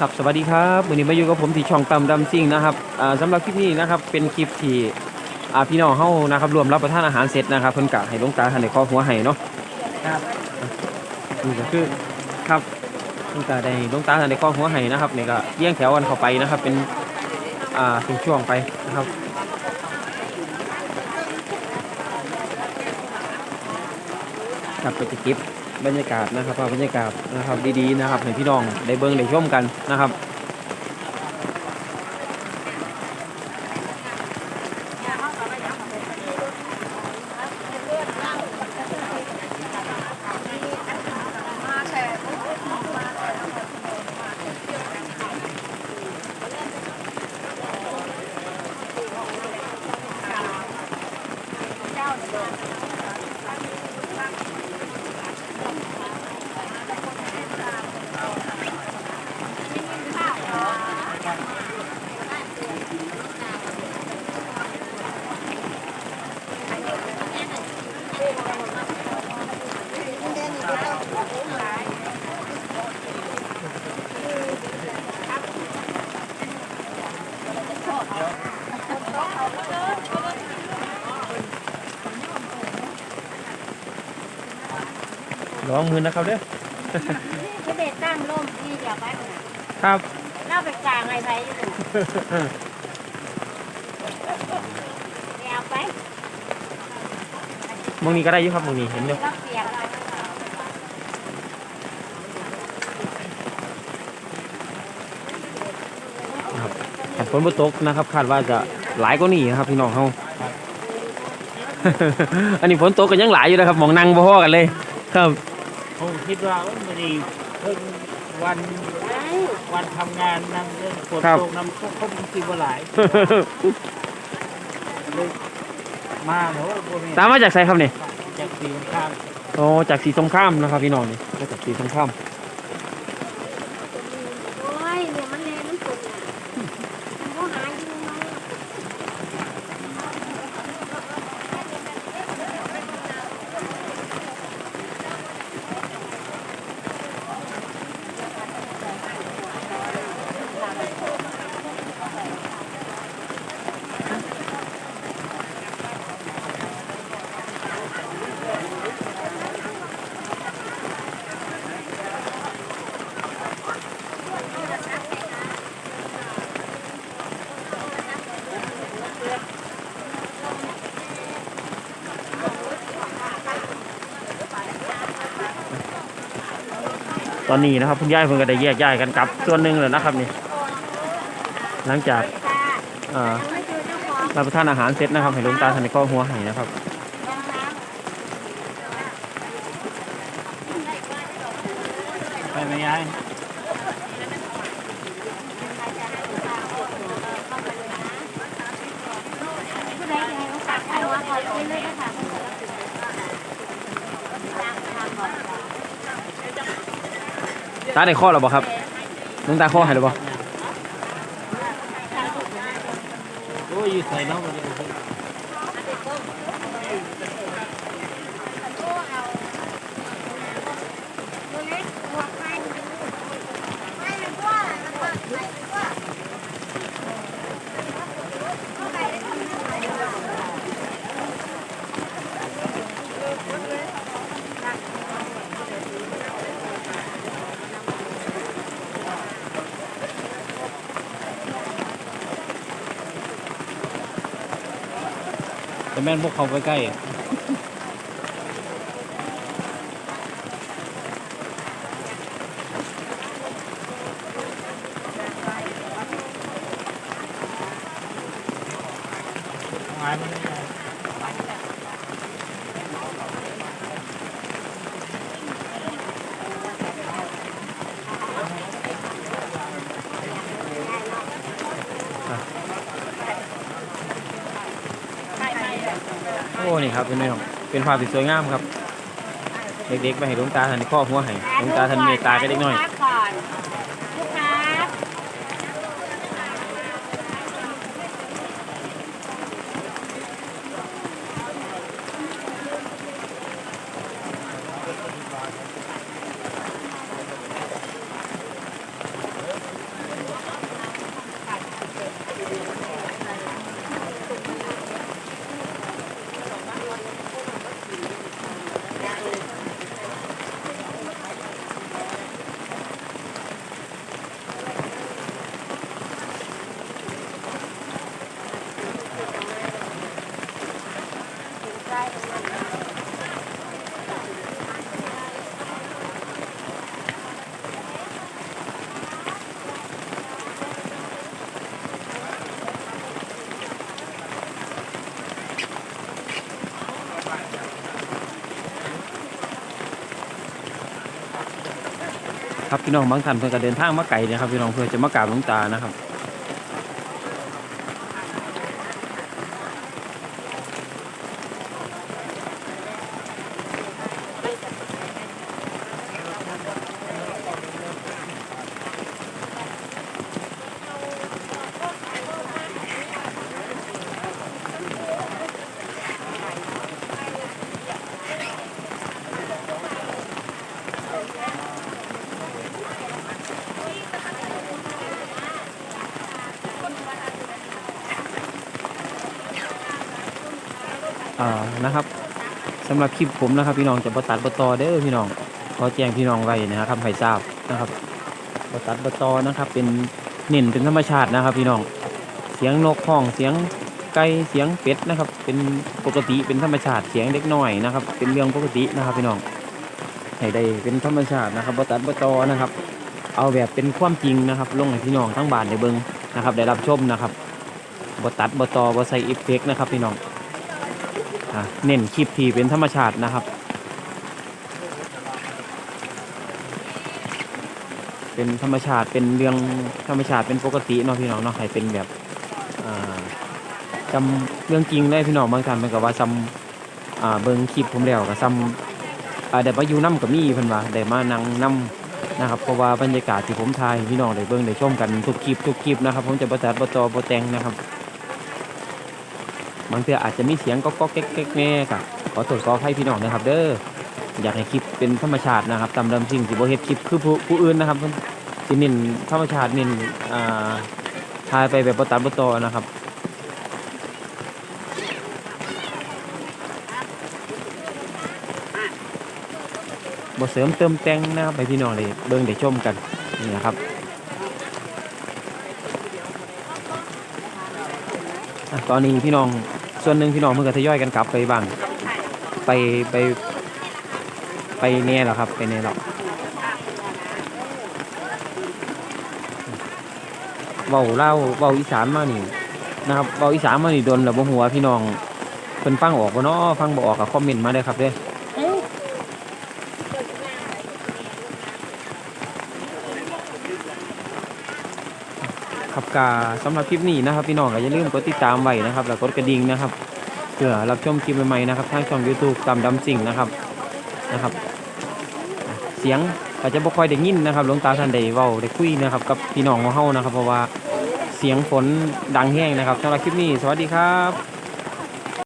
ครับสวัสดีครับวันนี้มาอยู่กับผมที่ช่องตำดำซิ่งนะครับอ่าสำหรับคลิปนี้นะครับเป็นคลิปที่อ่าพี่น้องเฮานะครับรวมรับประทานอาหารเสร็จนะครับเพิ่นกะให้หลวงตาทันได้ขอหัวให้เนาะครับนี่ก็คือครับหลวงตาได้หลวงตาทันได้ขอหัวให้นะครับนี่ก็เลี้ยงแถวกันเข้าไปนะครับ เป็นอ่าเป็นช่วงไปนะครับครับก็จะเก็บ บรรยากาศนะครับภาพบรรยากาศนะครับดีๆนะครับให้พี่น้องได้เบิ่งได้ชมกันนะครับ ระวังมือนะครับเด้อที่เด็ดตั้งร่มนี่เดี๋ยวไปครับเล่าไปกลางอะไรไปอยู่เดี๋ยวไปมองนี้ก็ได้อยู่ครับมองนี้เห็นอยู่รับเสียงเราครับแต่ฝนบ่ตกนะครับ คาดว่าจะหลายกว่านี้ครับพี่น้องเฮาอันนี้ฝนตกก็ยังหลายอยู่นะครับหมองนั่งบ่พอกันเลย ครับ ผมคิดว่าเอ้ยมันดีเพิ่งวันวันทำงานนั่งเรื่องฝนครับ ตกน้ำก็คงคิดว่าหลายเลยมาเนาะพวกนี้ตามมาจากไสครับนี่จากสีข้างโอ้จากสีสงครามนะครับพี่น้องนี่มาจากสีสงคราม โอ้ยเนี่ยมันเลยมันสุดน่ะมันก็หาอยู่เนาะ ตอนนี้นะครับคุณยายเพิ่นก็ได้แยกย้ายกันกลับส่วนหนึ่งแล้วนะครับนี่ หลังจากจ้าเอ่อยังไม่เจอเจ้าของรับประทานอาหารเสร็จนะครับให้หลวงตาทันได้ขอหัวให้นะครับรองเท้าไปไหมยายผู้ใดจะให้เขาตัดให้ว่าขอกินเลยนะคะตามทางก่อน ตาในข้อแล้วบ่ครับหลวงตาข้อให้แล้วบ่โอ้ยใส่เนาะมันวเล็กหัวใครไม่เป็นว่ามันเปิดใครเป็นว่า แม่นพวกเขาไปใกล้หายมัน โอ้นี่ครับเป็นไงครับเป็นภาพที่สวยงามครับ เด็กๆไปให้หลวงตาทันข้อหัวให้หลวงตาทันเมตตาก็เล็กน้อย ครับพี่น้องบางท่านเพื่อนก็เดินทางมาไกลนะครับพี่น้องเพื่อจะมากราบหลวงตานะครับ อ่านะครับสำหรับคลิปผมนะครับ พี่น้องจะประตัดบตอเด้อพี่น้องขอแจ้งพี่น้องไว้นะครับให้ทราบนะครับบตัดบตอนะครับ เป็นเน้นเป็นธรรมชาตินะครับ พี่น้องเสียงนกห้องเสียงไก่เสียงเป็ดนะครับ เป็นปกติเป็นธรรมชาติเสียงเล็กน้อยนะครับ เป็นเรื่องปกตินะครับ พี่น้องให้ได้เป็นธรรมชาตินะครับบตัดบตอนะครับ เอาแบบเป็นความจริงนะครับ ลงให้พี่น้องทั้งบ้านได้เบิงนะครับ ได้รับชมนะครับบตัดบตอบใส่เอฟเฟกต์นะครับ พี่น้อง เน้นคลิปที่เป็นธรรมชาตินะครับ เป็นธรรมชาติเป็นเรื่องธรรมชาติเป็นปกติเนาะพี่น้องเนาะให้เป็นแบบจำเรื่องจริงได้พี่น้องบางท่านเป็นกับว่าซ้ำเบิ่งคลิปผมแล้วก็ซ้ำอ่าได้มาอยู่น้ำกับมี่พิ่นว่าได้มานั่งนํนะครับเพราะว่าบรรยากาศที่ผมถ่ายพี่น้องได้เบิ่งได้ชมกันทุกคลิปทุกคลิปนะครับผมจะประจัดประจอประแตงนะครับ บางเทื่ออาจจะมีเสียงก็ก็แก๊กแก๊กแน่กับขอตรวจสอบให้พี่น้องนะครับ เด้ออยากให้คลิปเป็นธรรมชาตินะครับตามเดิมสิ่งที่บ่เฮ็ดคลิปคือผู้ผู้อื่นนะครับเพิ่นสิเน้นธรรมชาติน้นอ่าถ่ายไปแบบบ่ตัดบ่ต่อนะครับบ่เสริมเติมแต่งนะครับให้พี่น้องได้เบิ่งได้ชมกันนี่นะครับตอนนี้พี่น้อง ส่วนหนึ่งพี่น้องเพิ่งก็ทยอยกันกลับไปบ้าง ไปไป ไปเนี่ยหรอครับ ไปเนี่ยหรอเบาเล่าเบาอีสานมานี่นะครับเบาอีสานมานี่โดนแล้วบ่หัวพี่น้องเพิ่นฟังออกบ่เนาะฟังบ่ออกก็คอมเมนต์มาเด้ครับเด้อ ครับกาสำหรับคลิปนี้นะครับพี่น้องก็อย่าลืมกดติดตามไว้นะครับ แล้วกดกระดิ่งนะครับเพื่อรับชมคลิปใหม่ๆนะครับทางช่อง YouTube ตามดำสิ่งนะครับนะครับ เสียงอาจจะบ่ค่อยได้ยินนะครับหลวงตาท่านได้เว้าได้คุยนะครับ กับพี่น้องของเฮานะครับ เพราะว่าเสียงฝนดังแห้งนะครับสำหรับคลิปนี้ สวัสดีครับ